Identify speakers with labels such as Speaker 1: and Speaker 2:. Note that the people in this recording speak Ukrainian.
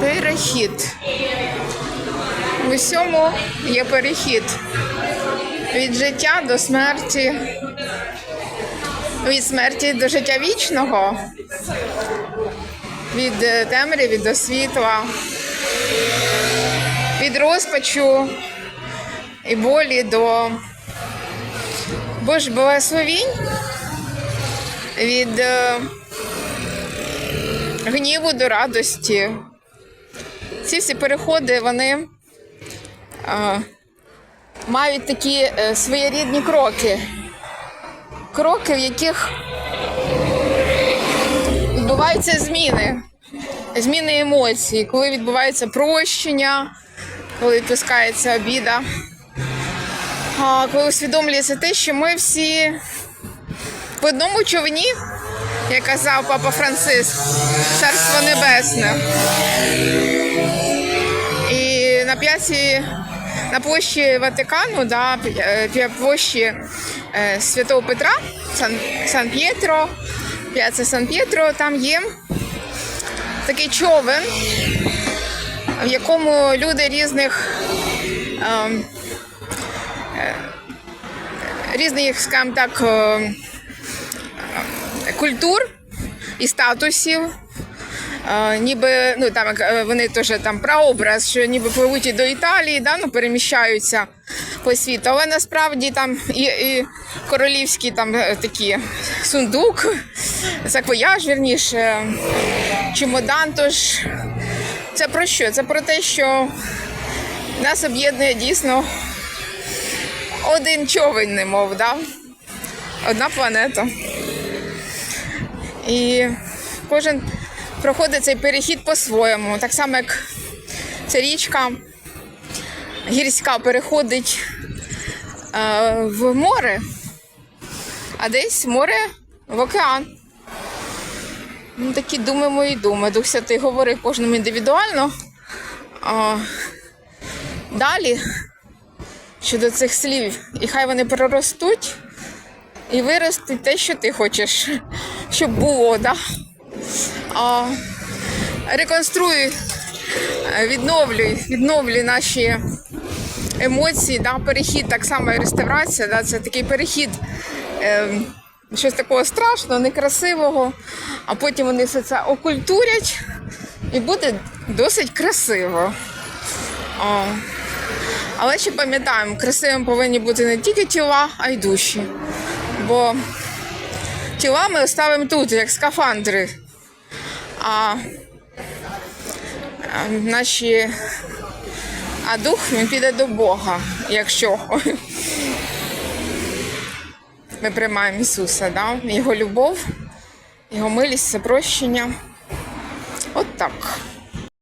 Speaker 1: Перехід. В усьому є перехід. Від життя до смерті. Від смерті до життя вічного. Від е, темряви до світла. Від розпачу і болі до Бож благословінь. Від е, гніву до радості. Ці всі переходи вони е, мають такі е, своєрідні кроки. Кроки, в яких відбуваються зміни, зміни емоцій, коли відбувається прощення, коли відпускається обіда, а, коли усвідомлюється те, що ми всі в одному човні, як казав папа Франциск, Царство Небесне. І на п'яті на площі Ватикану, да, е, площі е, Святого Петра, Сан, Сан П'єтро, п'яца Сан П'єтро, там є такий човен, в якому люди різних ем, е, різних, скажімо так, е, культур і статусів. Ніби ну там е, вони теж там прообраз, що ніби пливуть до Італії, да, ну, переміщаються по світу. Але насправді там і, і королівський там е, такі сундук, саквояж, вірніше, чемодан. Тож це про що? Це про те, що нас об'єднує дійсно один човен, немов, да? одна планета. І кожен проходить цей перехід по-своєму. Так само, як ця річка гірська переходить е, в море, а десь море в океан. Ну, такі думи мої думи. Дух Святий говорив кожному індивідуально. А, далі щодо цих слів, і хай вони проростуть і виростуть те, що ти хочеш, щоб було. Да? А, реконструюй, е, відновлюй, відновлюй наші емоції, да? перехід, так само і реставрація, да? це такий перехід. Е, щось такого страшного, некрасивого, а потім вони все це окультурять і буде досить красиво. О. Але ще пам'ятаємо, красивим повинні бути не тільки тіла, а й душі. Бо тіла ми оставимо тут, як скафандри. А, наші. А дух він піде до Бога, якщо ми приймаємо Ісуса, да? Його любов, Його милість, це прощення. От так.